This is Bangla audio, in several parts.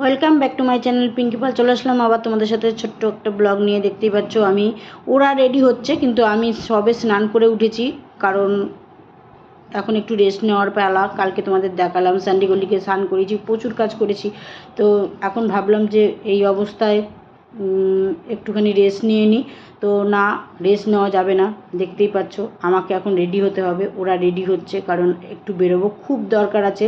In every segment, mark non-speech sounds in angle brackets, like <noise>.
Welcome back to my channel Pinki Pal চলে আসলাম আবার তোমাদের সাথে ছোট্ট একটা ব্লগ নিয়ে, দেখতেই পাচ্ছ আমি। ওরা রেডি হচ্ছে, কিন্তু আমি সবে স্নান করে উঠেছি, কারণ এখন একটু রেস্ট নেওয়ার পালা। কালকে তোমাদের দেখালাম স্যান্ডিগলিকে স্নান করেছি, প্রচুর কাজ করেছি। তো এখন ভাবলাম যে এই অবস্থায় একটুখানি রেস্ট নিয়ে নিই তো না রেস্ট নেওয়া যাবে না, দেখতেই পাচ্ছ। আমাকে এখন রেডি হতে হবে, ওরা রেডি হচ্ছে, কারণ একটু বেরোবো খুব দরকার আছে।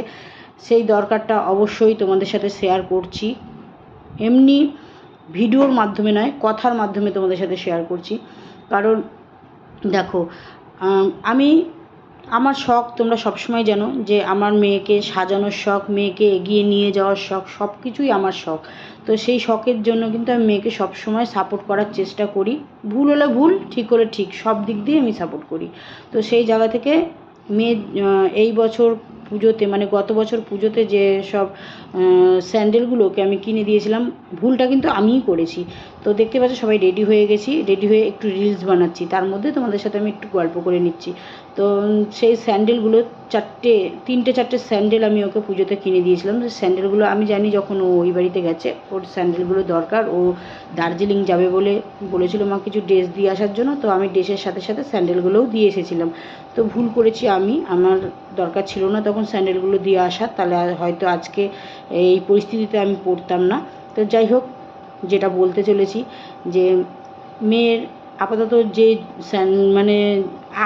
সেই দরকারটা অবশ্যই তোমাদের সাথে শেয়ার করছি। এমনি ভিডিওর মাধ্যমে নয়, কথার মাধ্যমে তোমাদের সাথে শেয়ার করছি। কারণ দেখো, আমি আমার শখ তোমরা সবসময় জানো যে আমার মেয়েকে সাজানোর শখ, মেয়েকে এগিয়ে নিয়ে যাওয়ার শখ সব কিছুই আমার শখ। তো সেই শখের জন্য কিন্তু আমি মেয়েকে সবসময় সাপোর্ট করার চেষ্টা করি। ভুল হলে ভুল, ঠিক হলে ঠিক, সব দিক দিয়ে আমি সাপোর্ট করি। তো সেই জায়গা থেকে মেয়ে এই বছর পুজোতে মানে গত বছর পুজোতে যে সব স্যান্ডেলগুলোকে আমি কিনে দিয়েছিলাম, ভুলটা কিন্তু আমিই করেছি। তো দেখতে পাচ্ছ সবাই রেডি হয়ে গেছি, রেডি হয়ে একটু রিলস বানাচ্ছি। তার মধ্যে তোমাদের সাথে আমি একটু গল্প করে নিচ্ছি। তো সেই স্যান্ডেলগুলো, চারটে, তিনটে, চারটে স্যান্ডেল আমি ওকে পুজোতে কিনে দিয়েছিলাম। তো স্যান্ডেলগুলো আমি জানি যখন ও ওই বাড়িতে গেছে, ওর স্যান্ডেলগুলো দরকার, ও দার্জিলিং যাবে বলে বলেছিল মা কিছু ড্রেস দিয়ে আসার জন্য, তো আমি ড্রেসের সাথে সাথে স্যান্ডেলগুলোও দিয়ে এসেছিলাম। তো ভুল করেছি আমি, আমার দরকার ছিল না তখন স্যান্ডেলগুলো দিয়ে আসার তাহলে হয়তো আজকে এই পরিস্থিতিতে আমি পড়তাম না। তো যাই হোক, যেটা বলতে চলেছি যে মেয়ের আপাতত যে মানে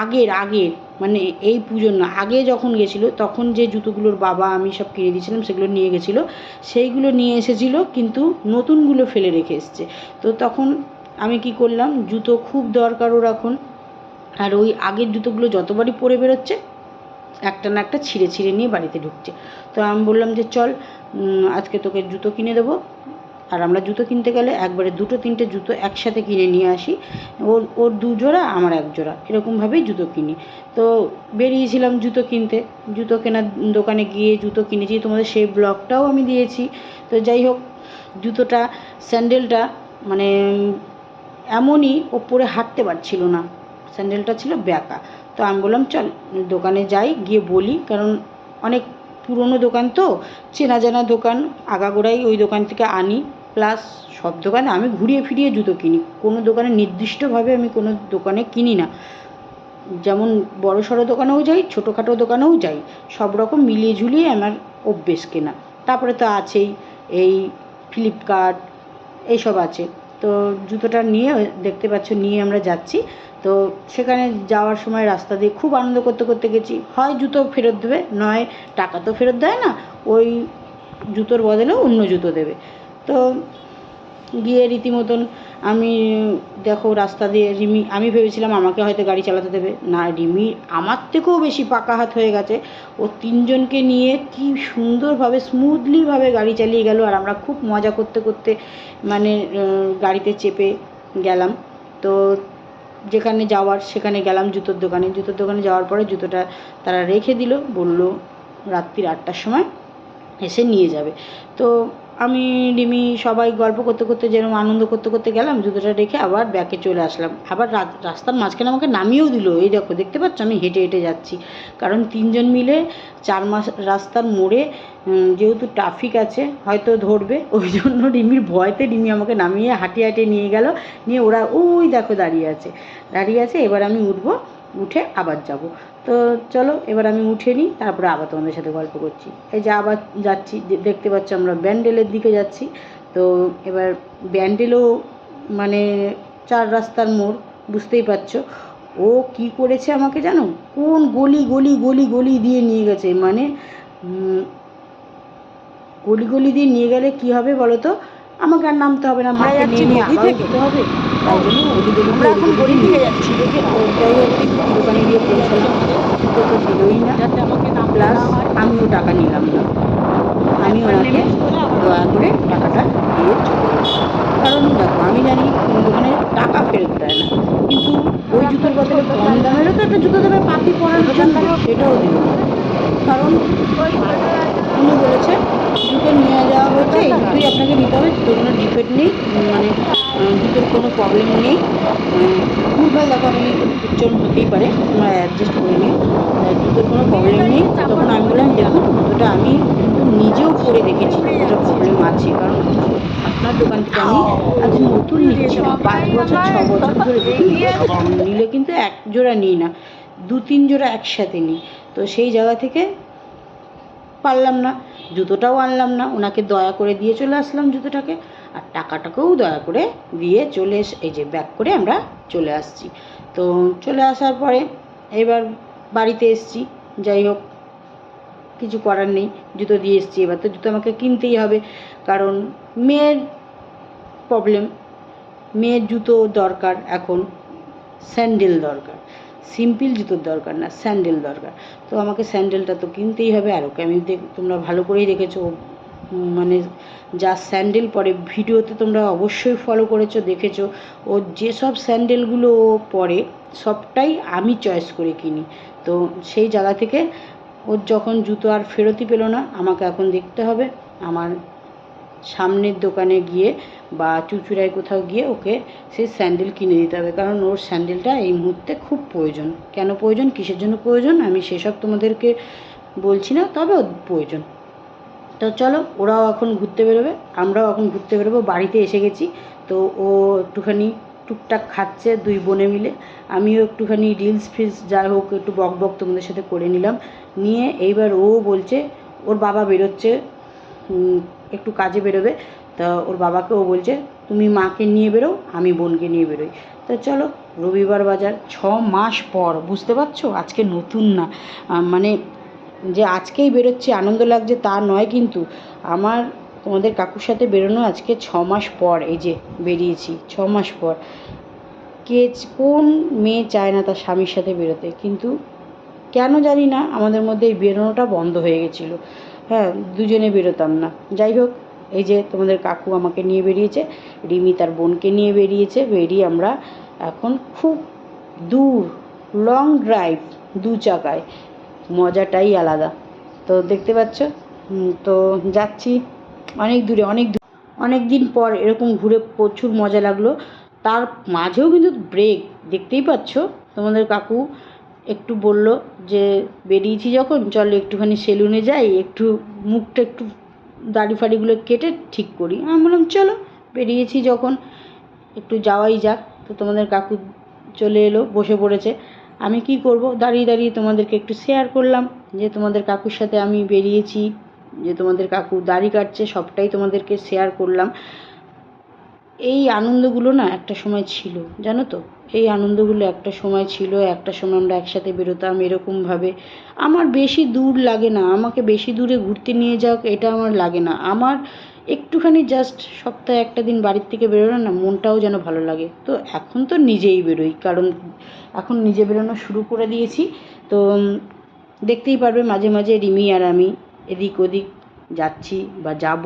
আগের আগের মানে এই পুজোর না, আগে যখন গেছিল, তখন যে জুতোগুলোর বাবা আমি সব কিনে দিয়েছিলাম, সেগুলো নিয়ে গেছিল, সেইগুলো নিয়ে এসেছিল, কিন্তু নতুনগুলো ফেলে রেখে এসছে। তো তখন আমি কি করলাম, জুতো খুব দরকার ওর এখন। আর ওই আগের জুতোগুলো যতবারই পরে বেরোচ্ছে একটা না একটা ছিঁড়ে ছিঁড়ে নিয়ে বাড়িতে ঢুকছে। তো আমি বললাম যে, চল আজকে তোকে জুতো কিনে দেবো। আর আমরা জুতো কিনতে গেলে একবারে দুটো তিনটে জুতো একসাথে কিনে নিয়ে আসি। ওর ওর দু জোড়া, আমার এক জোড়া। এরকমভাবেই জুতো কিনি। তো বেরিয়েছিলাম জুতো কিনতে। জুতো কেনার দোকানে গিয়ে জুতো কিনেছি। তোমাদের সেই ব্লগটাও আমি দিয়েছি। তো যাই হোক, জুতোটা, স্যান্ডেলটা মানে এমনই ও পরে হাঁটতে পারছিল না। স্যান্ডেলটা ছিল ব্যাকা। তো আমি বললাম, চল দোকানে যাই, গিয়ে বলি। কারণ অনেক পুরনো দোকান তো, চেনা জানা দোকান, আগাগোড়াই ওই দোকান থেকে আনি। প্লাস সব দোকানে আমি ঘুরিয়ে ফিরিয়ে জুতো কিনি। কোনো দোকানে নির্দিষ্টভাবে আমি কোনো দোকানে কিনি না। যেমন বড় সড়ো দোকানেও যাই ছোটোখাটো দোকানেও যাই, সব রকম মিলিয়ে ঝুলিয়ে আমার অভ্যেস কেনা। তারপরে তো আছেই এই ফ্লিপকার্ট এইসব আছে। তো জুতোটা নিয়ে দেখতে পাচ্ছ, নিয়ে আমরা যাচ্ছি। তো সেখানে যাওয়ার সময় রাস্তা দিয়ে খুব আনন্দ করতে করতে গেছি। হয় জুতো ফেরত দেবে, নয় টাকা তো ফেরত দেয় না, ওই জুতোর বদলে অন্য জুতো দেবে। তো গিয়ে রীতিমতন আমি, দেখো, রাস্তা দিয়ে রিমি, আমি ভেবেছিলাম আমাকে হয়তো গাড়ি চালাতে দেবে। না, রিমি আমার থেকেও বেশি পাকা হাত হয়ে গেছে। ও তিনজনকে নিয়ে কি সুন্দরভাবে স্মুথলিভাবে গাড়ি চালিয়ে গেল আর আমরা খুব মজা করতে করতে মানে গাড়িতে চেপে গেলাম। তো যেখানে যাওয়ার, সেখানে গেলাম জুতোর দোকানে। জুতোর দোকানে যাওয়ার পরে জুতোটা তারা রেখে দিল, বলল, রাত্রির আটটার সময় এসে নিয়ে যাবে। তো আমি রিমি সবাই গল্প করতে করতে যেরকম আনন্দ করতে করতে গেলাম, জুতোটা রেখে আবার ব্যাকে চলে আসলাম। আবার রাস্তার মাঝখানে আমাকে নামিয়েও দিল। এই দেখো, দেখতে পাচ্ছ? আমি হেঁটে হেঁটে যাচ্ছি। কারণ তিনজন মিলে চার মাস রাস্তার মোড়ে যেহেতু ট্রাফিক আছে, হয়তো ধরবে। <laughs> ওই জন্য রিমির ভয়তে রিমি আমাকে নামিয়ে হাঁটিয়ে হাঁটিয়ে নিয়ে গেল। নিয়ে ওরা ওই দেখো দাঁড়িয়ে আছে। দাঁড়িয়ে আছে, এবার আমি উঠবো, উঠে আবার যাব। তো চলো এবার আমি উঠে নিই তারপরে আবার তোমাদের সাথে গল্প করছি। এই যে আবার যাচ্ছি দেখতে পাচ্ছ আমরা ব্যান্ডেলের দিকে যাচ্ছি। তো এবার ব্যান্ডেলও মানে চার রাস্তার মোড় বুঝতেই পারছ। ও কি করেছে আমাকে জানো? কোন গলি গলি গলি গলি দিয়ে নিয়ে গেছে। মানে গলি গলি দিয়ে নিয়ে গেলে কি হবে বলো তো? আমাকে আর নামতে হবে না। মাকে থেকে। হবে। আমরা এখন গড়ি থেকে যাচ্ছি দোকানে গিয়ে পৌঁছালাম তো দিলই না যাতে আমাকে নাম প্লাস আমিও টাকা নিলাম না। আমি ওনাকে দয়া করে টাকাটা দিয়ে কারণ দেখো আমি জানি কোনো দোকানে টাকা ফেরত দেয় না। কিন্তু ওই জুতোর বদলে কম দামেরও তো একটা জুতো দেবে পাখি পরার জন্য। সেটাও দিল কারণ উনি বলেছে জুতো নিয়ে যাওয়া হয়েছে এই জুতোই আপনাকে নিতে হবে। কোনো ডিফেক্ট নেই। মানে জুতোর কোনো প্রবলেম নেই। ভুলভাল দেখো আমি উচ্চারণ হতেই পারে তোমরা অ্যাডজাস্ট করে নিও। আহ, জুতোর কোনো প্রবলেম নেই। তখন আমি বললাম দেখুন জুতোটা আমি নিজেও পরে দেখেছি কতটা প্রবলেম আছে। কারণ আপনার দোকান থেকে আমি আজ নতুন নিচ্ছি পাঁচ বছর ছ বছর ধরে। নিলে কিন্তু এক জোড়া নিই না দু তিন জোড়া একসাথে নিই। তো সেই জায়গা থেকে পারলাম না। জুতোটাও আনলাম না ওনাকে দয়া করে দিয়ে চলে আসলাম জুতোটাকে, আর টাকাটাকেও দয়া করে দিয়ে চলে এস, এই যে ব্যাক করে আমরা চলে আসছি। তো চলে আসার পরে এবার বাড়িতে এসছি, যাই হোক, কিছু করার নেই, জুতো দিয়ে এসছি। এবার তো জুতো আমাকে কিনতেই হবে, কারণ মেয়ের প্রবলেম মেয়ের জুতো দরকার এখন, স্যান্ডেল দরকার। সিম্পল জুতোর দরকার না, স্যান্ডেল দরকার। তো আমাকে স্যান্ডেলটা তো কিনতেই হবে আর ওকে আমি তোমরা ভালো করেই দেখেছ। মানে যা স্যান্ডেল পরে, ভিডিওতে তোমরা অবশ্যই ফলো করেছ, দেখেছ। ও যেসব স্যান্ডেলগুলো ও পরে, সবটাই আমি চয়েস করে কিনি। তো সেই জায়গা থেকে ওর যখন জুতো আর ফেরতই পেল না, আমাকে এখন দেখতে হবে। আমার সামনের দোকানে গিয়ে বা চুচুড়ায় কোথাও গিয়ে ওকে সেই স্যান্ডেল কিনে দিতে হবে। কারণ ওর স্যান্ডেলটা এই মুহূর্তে খুব প্রয়োজন। কেন প্রয়োজন? কিসের জন্য প্রয়োজন? আমি সেসব তোমাদেরকে বলছি না, তবে ওর প্রয়োজন। তো চলো, ওরাও এখন ঘুরতে বেরোবে, আমরাও এখন ঘুরতে বেরোবো। বাড়িতে এসে গেছি, তো ও একটুখানি টুকটাক খাচ্ছে দুই বোনে মিলে। আমিও একটুখানি রিলস ফিলস যাই হোক, একটু বক বক তোমাদের সাথে করে নিলাম। নিয়ে এইবার ও বলছে, ওর বাবা বেরোচ্ছে একটু কাজে বেরোবে। তা ওর বাবাকে ও বলছে, তুমি মাকে নিয়ে বেরো, আমি বোনকে নিয়ে বেরোই। তো চলো, রবিবার বাজার, ছ মাস পর, বুঝতে পারছ? আজকে নতুন না। মানে যে আজকেই বেরোচ্ছি, আনন্দ লাগছে তা নয় কিন্তু, আমার তোমাদের কাকুর সাথে বেরোনো আজকে ছ মাস পর, এই যে বেরিয়েছি, ছ মাস পর। কে কোন মেয়ে চায় না তার স্বামীর সাথে বেরোতে? কিন্তু কেন জানি না, আমাদের মধ্যে এই বেরোনোটা বন্ধ হয়ে গেছিল। হ্যাঁ দুজনে বেরোতাম না। যাই হোক, এই যে তোমাদের কাকু আমাকে নিয়ে বেরিয়েছে, রিমি তার বোনকে নিয়ে বেরিয়েছে, বেরিয়ে আমরা এখন খুব দূর লং ড্রাইভ দু চাকায়। মজাটাই আলাদা। তো দেখতে পাচ্ছ তো যাচ্ছি অনেক দূরে, অনেক অনেক দিন পর এরকম ঘুরে প্রচুর মজা লাগল। তার মাঝেও কিন্তু ব্রেক দেখতেই পাচ্ছ? তোমাদের কাকু একটু বলল যে, বেরিয়েছি যখন, চলো একটুখানি সেলুনে যাই, একটু মুখটা একটু দাড়ি ফাড়িগুলো কেটে ঠিক করি। আমি বললাম, চলো, বেরিয়েছি যখন, একটু যাওয়াই যাক। তো তোমাদের কাকু চলে এলো, বসে পড়েছে। আমি কি করব? দাঁড়িয়ে দাঁড়িয়ে তোমাদেরকে একটু শেয়ার করলাম, যে তোমাদের কাকুর সাথে আমি বেরিয়েছি, যে তোমাদের কাকু দাড়ি কাটছে, সবটাই তোমাদেরকে শেয়ার করলাম। এই আনন্দগুলো না একটা সময় ছিল, জানো তো? এই আনন্দগুলো একটা সময় ছিল, একটা সময় আমরা একসাথে বেরোতাম এরকমভাবে আমার বেশি দূর লাগে না, আমাকে বেশি দূরে ঘুরতে নিয়ে যাক এটা আমার লাগে না। আমার একটুখানি জাস্ট সপ্তাহে একটা দিন বাড়ির থেকে বেরোনো না মনটাও যেন ভালো লাগে। তো এখন তো নিজেই বেরোই, কারণ এখন নিজে বেরোনো শুরু করে দিয়েছি। তো দেখতেই পারবে মাঝে মাঝে রিমি আর আমি এদিক ওদিক যাচ্ছি বা যাব,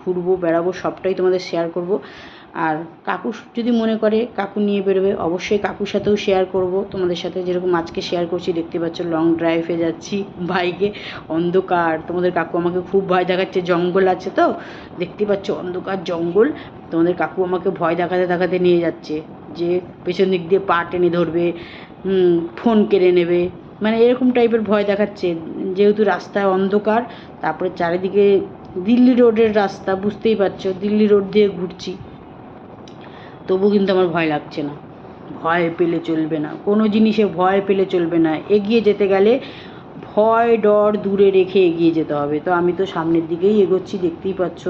ঘুরবো, বেড়াবো, সবটাই তোমাদের শেয়ার করব। আর কাকু যদি মনে করে কাকু নিয়ে বেরোবে, অবশ্যই কাকুর সাথেও শেয়ার করব। তোমাদের সাথে যেরকম আজকে শেয়ার করছি, দেখতে পাচ্ছ লং ড্রাইভে যাচ্ছি বাইকে অন্ধকার। তোমাদের কাকু আমাকে খুব ভয় দেখাচ্ছে, জঙ্গল আছে তো? দেখতে পাচ্ছ অন্ধকার জঙ্গল। তোমাদের কাকু আমাকে ভয় দেখাতে দেখাতে নিয়ে যাচ্ছে যে পেছন দিক দিয়ে পা টেনে ধরবে ফোন কেড়ে নেবে। মানে এরকম টাইপের ভয় দেখাচ্ছে। যেহেতু রাস্তায় অন্ধকার, তারপরে চারিদিকে দিল্লি রোডের রাস্তা, বুঝতেই পারছ, দিল্লি রোড দিয়ে ঘুরছি। তবু কিন্তু আমার ভয় লাগছে না। ভয় পেলে চলবে না। কোনো জিনিসে ভয় পেলে চলবে না। এগিয়ে যেতে গেলে ভয়, ডর দূরে রেখে এগিয়ে যেতে হবে। তো আমি তো সামনের দিকেই এগোচ্ছি, দেখতেই পাচ্ছ।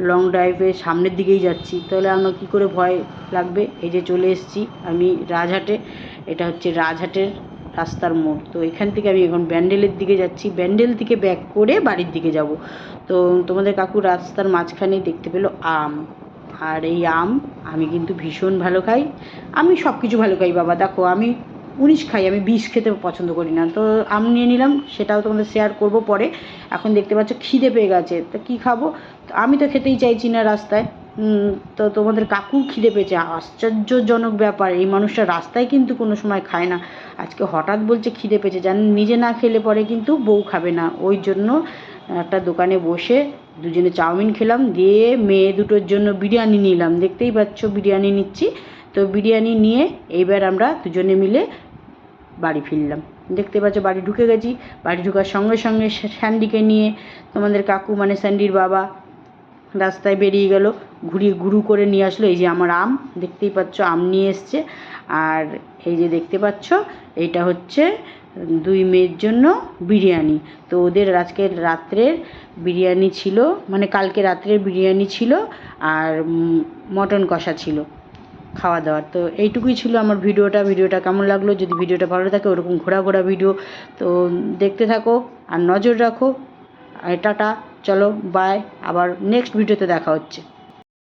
লং ড্রাইভে সামনের দিকেই যাচ্ছি। তাহলে আমার কী করে ভয় লাগবে? এই যে চলে এসেছি আমি রাজহাটে। এটা হচ্ছে রাজহাটের রাস্তার মোড়। তো এখান থেকে আমি এখন ব্যান্ডেলের দিকে যাচ্ছি। ব্যান্ডেল থেকে ব্যাক করে বাড়ির দিকে যাব। তো তোমাদের কাকু রাস্তার মাঝখানেই দেখতে পেল আম। আর এই আম আমি কিন্তু ভীষণ ভালো খাই। আমি সব কিছু ভালো খাই, বাবা। দেখো, আমি উনিশ খাই, আমি বিষ খেতে পছন্দ করি না। তো আম নিয়ে নিলাম, সেটাও তোমাদের শেয়ার করব পরে। এখন দেখতে পাচ্ছ, খিদে পেয়ে গেছে। তো কী খাব? আমি তো খেতেই চাইছি না রাস্তায়। তো তোমাদের কাকু খিদে পেয়েছে। আশ্চর্যজনক ব্যাপার, এই মানুষটা রাস্তায় কিন্তু কোনো সময় খায় না। আজকে হঠাৎ বলছে, খিদে পেয়েছে। জানেন নিজে না খেলে পরে কিন্তু বউ খাবে না। ওই জন্য একটা দোকানে বসে দুজনে চাউমিন খেলাম, দিয়ে মেয়ে দুটোর জন্য বিরিয়ানি নিলাম। দেখতেই পাচ্ছ, বিরিয়ানি নিচ্ছি। তো বিরিয়ানি নিয়ে এইবার আমরা দুজনে মিলে বাড়ি ফিরলাম। দেখতে পাচ্ছ, বাড়ি ঢুকে গেছি। বাড়ি ঢোকার সঙ্গে সঙ্গে স্যান্ডিকে নিয়ে তোমাদের কাকু মানে স্যান্ডির বাবা রাস্তায় বেরিয়ে গেল। ঘুরিয়ে গুরু করে নিয়ে আসলো। এই যে আমার আম, দেখতেই পাচ্ছ, আম নিয়ে এসছে। আর এই যে দেখতে পাচ্ছ এইটা হচ্ছে দুই মেয়ের জন্য বিরিয়ানি। তো ওদের আজকের রাত্রের বিরিয়ানি ছিল মানে কালকে রাত্রে বিরিয়ানি ছিল আর মটন কষা ছিল খাওয়া দাওয়ার। তো এইটুকুই ছিল আমার ভিডিওটা। ভিডিওটা কেমন লাগল? যদি ভিডিওটা ভালো থাকে ওরকম ঘোরা ঘোরা ভিডিও। তো দেখতে থাকো আর নজর রাখো। আর টাটা। চলো বাই আবার নেক্সট ভিডিওতে দেখা হচ্ছে।